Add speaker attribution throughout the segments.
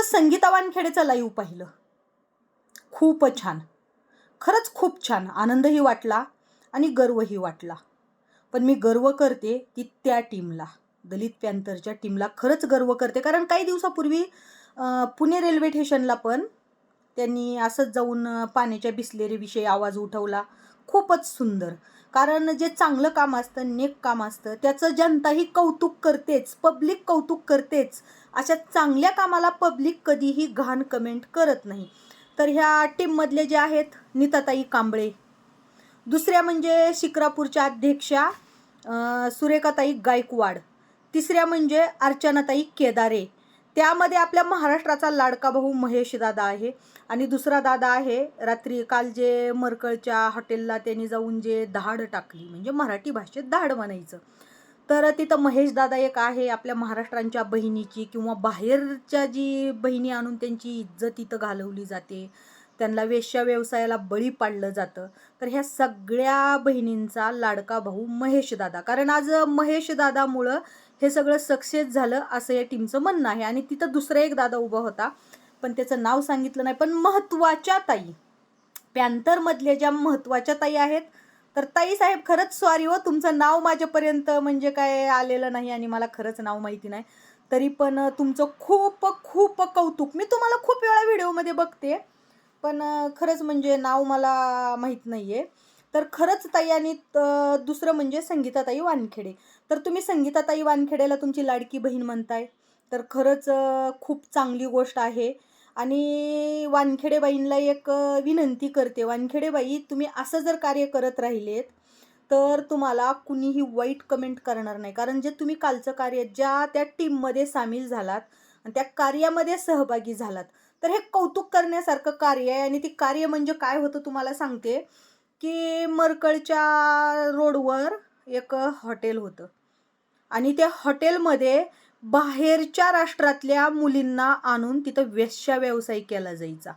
Speaker 1: त्यांचं संगीता वानखेडेचं लाईव्ह पाहिलं. खूपच छान. खरंच खूप छान. आनंदही वाटला आणि गर्वही वाटला. पण मी गर्व करते ती त्या टीमला दलित पॅन्थरच्या टीमला खरंच गर्व करते. कारण काही दिवसापूर्वी पुणे रेल्वे स्टेशनला पण त्यांनी असंच जाऊन पाण्याच्या बिसलेरीविषयी आवाज उठवला. खूपच सुंदर. कारण जे चांगलं काम असतं नेक काम असतं त्याचं जनताही कौतुक करतेच. पब्लिक कौतुक करतेच. अशा चांगल्या कामाला पब्लिक कधीही घाण कमेंट करत नाही. तर ह्या टीममधले जे आहेत नीताताई कांबळे. दुसऱ्या म्हणजे शिक्रापूरच्या अध्यक्षा सुरेखाताई गायकवाड. तिसऱ्या म्हणजे अर्चनाताई केदारे. त्यामध्ये आपल्या महाराष्ट्राचा लाडका भाऊ महेश दादा आहे. आणि दुसरा दादा आहे रात्री काल जे मरकळच्या हॉटेलला त्यांनी जाऊन जे दहाड टाकली म्हणजे मराठी भाषेत दहाड म्हणायचं. तर तिथं महेश दादा एक आहे आपल्या महाराष्ट्रांच्या बहिणीची किंवा बाहेरच्या जी बहिणी आणून त्यांची इज्जत तिथं घालवली जाते. त्यांना वेश्या व्यवसायाला बळी पाडलं जातं. तर ह्या सगळ्या बहिणींचा लाडका भाऊ महेश दादा. कारण आज महेश दादामुळं हे सगळं सक्सेस झालं असं या टीमचं म्हणणं आहे. आणि तिथं दुसरा एक दादा उभा होता पण त्याचं नाव सांगितलं नाही. पण महत्त्वाच्या ताई पॅन्थरमधल्या ज्या महत्त्वाच्या ताई आहेत तर ताई साहेब खरंच सॉरी हो. तुमचं नाव माझ्यापर्यंत म्हणजे काय आलेलं नाही आणि मला खरंच नाव माहिती नाही. तरी पण तुमचं खूप खूप कौतुक. मी तुम्हाला खूप वेळा व्हिडिओमध्ये बघते पण खरंच म्हणजे नाव मला माहीत नाही आहे तर खरंच ताई आणि दुसरं म्हणजे संगीताताई वानखेडे. तर तुम्ही संगीताताई वानखेडेला तुमची लाडकी बहीण म्हणताय. तर खरंच खूप चांगली गोष्ट आहे. आणि वानखेडेबाईंना एक विनंती करते. वानखेडेबाई तुम्ही असं जर कार्य करत राहिलेत तर तुम्हाला कुणीही वाईट कमेंट करणार नाही. कारण जे तुम्ही कालचं कार्य ज्या त्या टीममध्ये सामील झालात आणि त्या कार्यामध्ये सहभागी झालात तर हे कौतुक करण्यासारखं कार्य आहे. आणि ती कार्य म्हणजे काय होतं तुम्हाला सांगते की मरकळच्या रोडवर एक हॉटेल होतं. आणि त्या हॉटेलमध्ये बाहेरच्या राष्ट्रातल्या मुलींना आणून तिथं वेश्या व्यवसाय केला जायचा.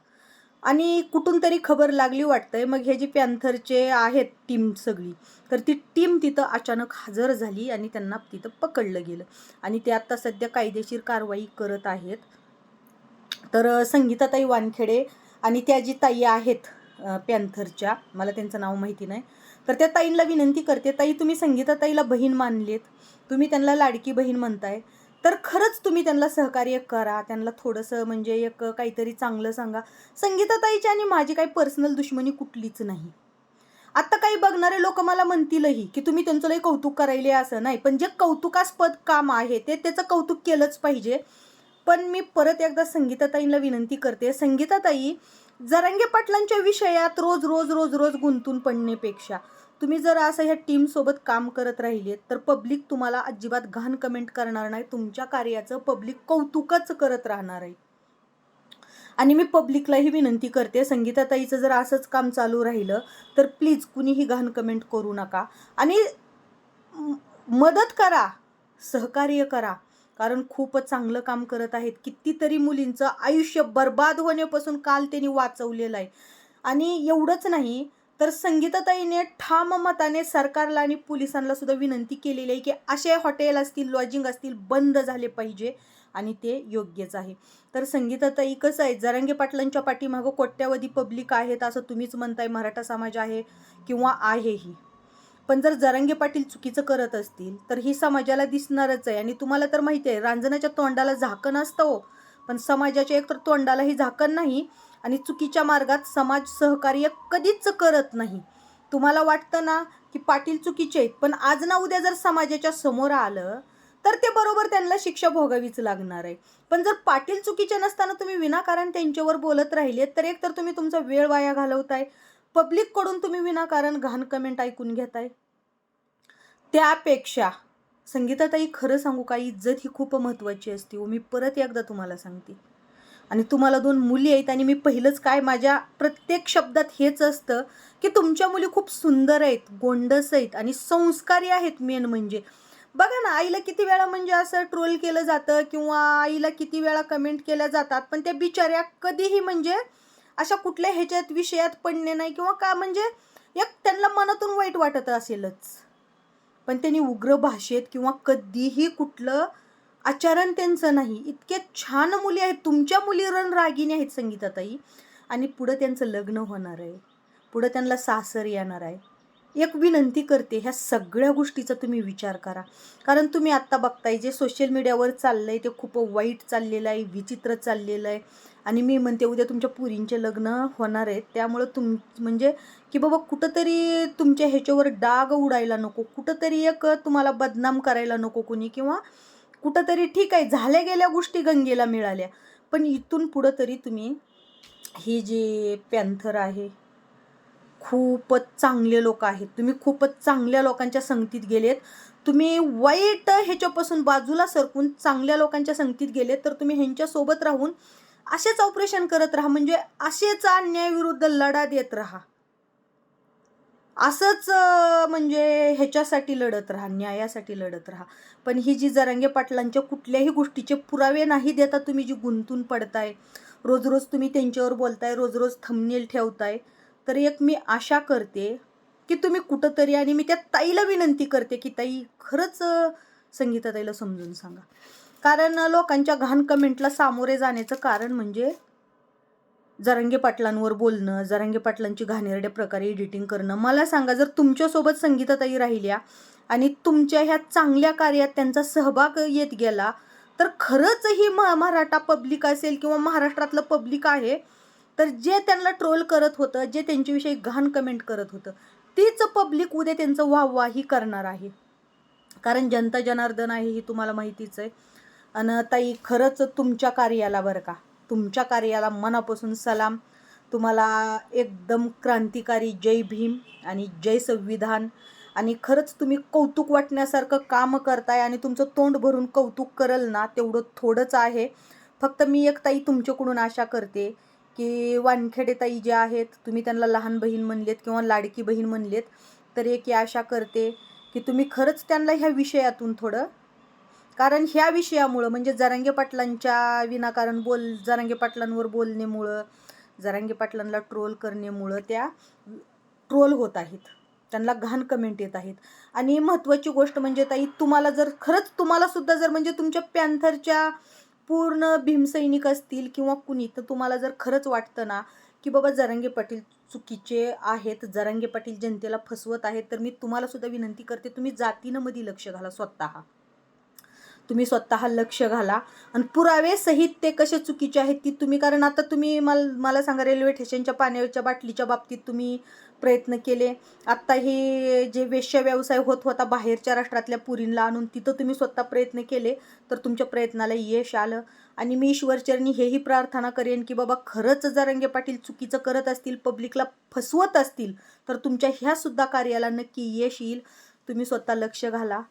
Speaker 1: आणि कुठून तरी खबर लागली वाटतंय मग हे जे पॅन्थरचे आहेत टीम सगळी तर ती टीम तिथं अचानक हजर झाली आणि त्यांना तिथं पकडलं गेलं. आणि ते आता सध्या कायदेशीर कारवाई करत आहेत. तर संगीताताई वानखेडे आणि त्या जी ताई आहेत पॅन्थरच्या मला त्यांचं नाव माहिती नाही तर त्या ताईंना विनंती करते ताई तुम्ही संगीताताईला बहीण मानलेत. तुम्ही त्यांना लाडकी बहीण म्हणताय. तर खरंच तुम्ही त्यांना सहकार्य करा त्यांना थोडंसं म्हणजे एक काहीतरी चांगलं सांगा. संगीताताईची आणि माझी काही पर्सनल दुश्मनी कुठलीच नाही. आत्ता काही बघणारे लोक मला म्हणतीलही की तुम्ही त्यांचं लई कौतुक करायले असं नाही पण जे कौतुकास्पद काम आहे ते त्याचं कौतुक केलंच पाहिजे. पण मी परत एकदा संगीताताईंना विनंती करते संगीताताई जरंगे पाटलांच्या विषयात रोज रोज रोज रोज गुंतून पडण्यापेक्षा तुम्ही जर असं ह्या टीमसोबत काम करत राहिलेत तर पब्लिक तुम्हाला अजिबात घाण कमेंट करणार नाही. तुमच्या कार्याचं पब्लिक कौतुकच करत राहणार आहे. आणि मी पब्लिकलाही विनंती करते संगीताताईचं जर असंच काम चालू राहिलं तर प्लीज कुणीही घाण कमेंट करू नका. आणि मदत करा सहकार्य करा. कारण खूपच चांगलं काम करत आहेत. कितीतरी मुलींचं आयुष्य बर्बाद होण्यापासून काल त्यांनी वाचवलेलं आहे. आणि एवढंच नाही तर संगीताताईने ठाम मताने सरकारला आणि पोलिसांना सुद्धा विनंती केलेली आहे की असे हॉटेल असतील लॉजिंग असतील बंद झाले पाहिजे आणि ते योग्यच आहे. तर संगीताताई कसं आहे जरांगे पाटलांच्या पाठीमागं कोट्यावधी पब्लिक आहेत असं तुम्हीच म्हणताय मराठा समाज आहे किंवा आहेही पण जर जरांगे पाटील चुकीचं करत असतील तर ही समाजाला दिसणारच आहे. आणि तुम्हाला तर माहिती आहे रांजणाच्या तोंडाला झाकण असतं हो. पण समाजाच्या एक तर तोंडालाही झाकण नाही आणि चुकीच्या मार्गात समाज सहकार्य कधीच करत नाही. तुम्हाला वाटतं ना की पाटील चुकीचे आहेत पण आज ना उद्या जर समाजाच्या समोर आलं तर ते बरोबर त्यांना शिक्षा भोगावीच लागणार आहे. पण जर पाटील चुकीचे नसताना तुम्ही विनाकारण त्यांच्यावर बोलत राहिलेत तर एक तर तुम्ही तुमचा वेळ वाया घालवताय पब्लिककडून तुम्ही विनाकारण घाण कमेंट ऐकून घेताय. त्यापेक्षा संगीताताई खरं सांगू का? इज्जत ही खूप महत्त्वाची असते व हो. मी परत एकदा तुम्हाला सांगते. आणि तुम्हाला दोन मुली आहेत आणि मी पहिलंच काय माझ्या प्रत्येक शब्दात हेच असतं की तुमच्या मुली खूप सुंदर आहेत गोंडस आहेत आणि संस्कारी आहेत मेन म्हणजे. बघा ना आईला किती वेळा म्हणजे असं ट्रोल केलं जातं किंवा आईला किती वेळा कमेंट केल्या जातात पण त्या बिचाऱ्या कधीही म्हणजे अशा कुठल्या ह्याच्यात विषयात पडणे नाही किंवा का म्हणजे एक त्यांना मनातून वाईट वाटत असेलच. पण त्यांनी उग्र भाषेत किंवा कधीही कुठलं आचरण त्यांचं नाही. इतके छान मुली आहेत. तुमच्या मुली रणरागिणी आहेत संगीताताई. आणि पुढं त्यांचं लग्न होणार आहे. पुढं त्यांना सासर येणार आहे. एक विनंती करते ह्या सगळ्या गोष्टीचा तुम्ही विचार करा. कारण तुम्ही आत्ता बघताय जे सोशल मीडियावर चाललं आहे ते खूप वाईट चाललेलं आहे विचित्र चाललेलं आहे. आणि मी म्हणते उद्या तुमच्या पुरींचे लग्न होणार आहेत. त्यामुळं तुम म्हणजे की बाबा कुठंतरी तुमच्या ह्याच्यावर डाग उडायला नको. कुठंतरी एक तुम्हाला बदनाम करायला नको कोणी किंवा कुठंतरी ठीक आहे झाल्या गेल्या गोष्टी गंगेला मिळाल्या. पण इथून पुढं तरी तुम्ही हे जे पॅन्थर आहे खूपच चांगले लोक आहेत. तुम्ही खूपच चांगल्या लोकांच्या संगतीत गेलेत. तुम्ही वाईट ह्याच्यापासून बाजूला सरकून चांगल्या लोकांच्या संगतीत गेलेत तर तुम्ही ह्यांच्यासोबत राहून असेच ऑपरेशन करत राहा. म्हणजे असेच अन्यायाविरुद्ध लढा देत राहा. असंच म्हणजे ह्याच्यासाठी लढत राहा न्यायासाठी लढत राहा. पण ही जी जरांगे पाटलांच्या कुठल्याही गोष्टीचे पुरावे नाही देता तुम्ही जी गुंतून पडताय रोज रोज तुम्ही त्यांच्यावर बोलताय रोज रोज थंबनेल ठेवताय तर एक मी आशा करते की तुम्ही कुठंतरी आणि मी त्या ताईला विनंती करते की ताई खरंच संगीता ताईला समजून सांगा. कारण लोकांच्या घाण कमेंटला सामोरे जाण्याचं कारण म्हणजे जरांगे पाटलांवर बोलणं जरांगे पाटलांची घाणेरड्या प्रकारे एडिटिंग करणं. मला सांगा जर तुमच्यासोबत संगीताताई राहिल्या आणि तुमच्या ह्या चांगल्या कार्यात त्यांचा सहभाग येत गेला तर खरंच ही म मराठा पब्लिक असेल किंवा महाराष्ट्रातलं पब्लिक आहे तर जे त्यांना ट्रोल करत होतं जे त्यांच्याविषयी घाण कमेंट करत होतं तीच पब्लिक उद्या त्यांचं वाहवाही करणार आहे. कारण जनता जनार्दन आहे ही तुम्हाला माहितीच आहे. आणि ताई खरंच तुमच्या कार्याला बरं का? तुमच्या कार्याला मनापासून सलाम. तुम्हाला एकदम क्रांतिकारी जय भीम आणि जय संविधान. आणि खरंच तुम्ही कौतुक वाटण्यासारखं काम करताय आणि तुमचं तोंड भरून कौतुक करल ना तेवढं थोडंच आहे. फक्त मी एक ताई तुमच्याकडून आशा करते की वानखेडे ताई जे आहेत तुम्ही त्यांना लहान बहीण म्हणलेत किंवा लाडकी बहीण म्हणलेत तर एक ही आशा करते की तुम्ही खरंच त्यांना ह्या विषयातून थोडं कारण ह्या विषयामुळं म्हणजे जरांगे पाटलांच्या विनाकारण बोल जरांगे पाटलांवर बोलणेमुळं जरांगे पाटलांना ट्रोल करण्यामुळं त्या ट्रोल होत आहेत. त्यांना घाण कमेंट येत आहेत. आणि महत्त्वाची गोष्ट म्हणजे ताई तुम्हाला जर खरंच तुम्हालासुद्धा जर म्हणजे तुमच्या पॅन्थरच्या पूर्ण भीमसैनिक असतील किंवा कुणी तर तुम्हाला जर खरंच वाटतं ना की बाबा जरांगे पाटील चुकीचे आहेत जरांगे पाटील जनतेला फसवत आहेत तर मी तुम्हाला सुद्धा विनंती करते तुम्ही जातीनं मध्ये लक्ष घाला स्वतः. तुम्ही स्वतः लक्ष घाला. आणि पुरावे सहित ते कसे चुकीचे आहेत की तुम्ही कारण आता तुम्ही मला मला सांगा रेल्वे स्टेशनच्या पाण्याच्या बाटलीच्या बाबतीत तुम्ही प्रयत्न केले. आत्ता हे जे वेश्य व्यवसाय होत होता बाहेरच्या राष्ट्रातल्या पुरींला आणून तिथं तुम्ही स्वतः प्रयत्न केले तर तुमच्या प्रयत्नाला यश आलं. आणि मी ईश्वरचरणी हेही प्रार्थना करेन की बाबा खरंच जर रंगे पाटील चुकीचं करत असतील पब्लिकला फसवत असतील तर तुमच्या ह्यासुद्धा कार्याला नक्की यश येईल. तुम्ही स्वतः लक्ष घाला.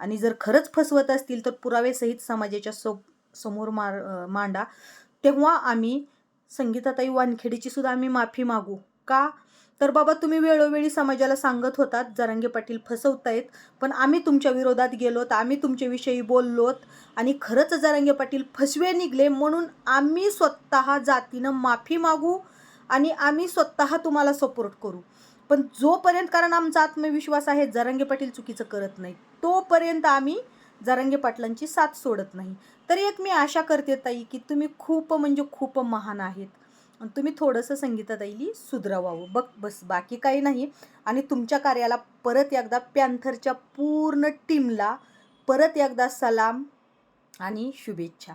Speaker 1: आणि जर खरंच फसवत असतील तर पुरावेसहित समाजाच्या सो समोर मार मांडा. तेव्हा आम्ही संगीताताई वानखेडेची सुद्धा आम्ही माफी मागू. का? तर बाबा तुम्ही वेळोवेळी समाजाला सांगत होतात जरांगे पाटील फसवतायत पण आम्ही तुमच्या विरोधात गेलोत आम्ही तुमच्याविषयी बोललोत आणि खरंच जरांगे पाटील फसवे निघले म्हणून आम्ही स्वतः जातीनं माफी मागू आणि आम्ही स्वतः तुम्हाला सपोर्ट करू. पण जोपर्यंत कारण आमचा आत्मविश्वास आहे जरांगे पाटील चुकीचं करत नाही तोपर्यंत आम्ही जरांगे पाटलांची साथ सोडत नाही. तर एक मी आशा करते ताई की तुम्ही खूप म्हणजे खूप महान आहेत. आणि तुम्ही थोडंसं संगीताताईली सुधरवावं. बघ बस बाकी काही नाही. आणि तुमच्या कार्याला परत एकदा पॅन्थरच्या पूर्ण टीमला परत एकदा सलाम आणि शुभेच्छा.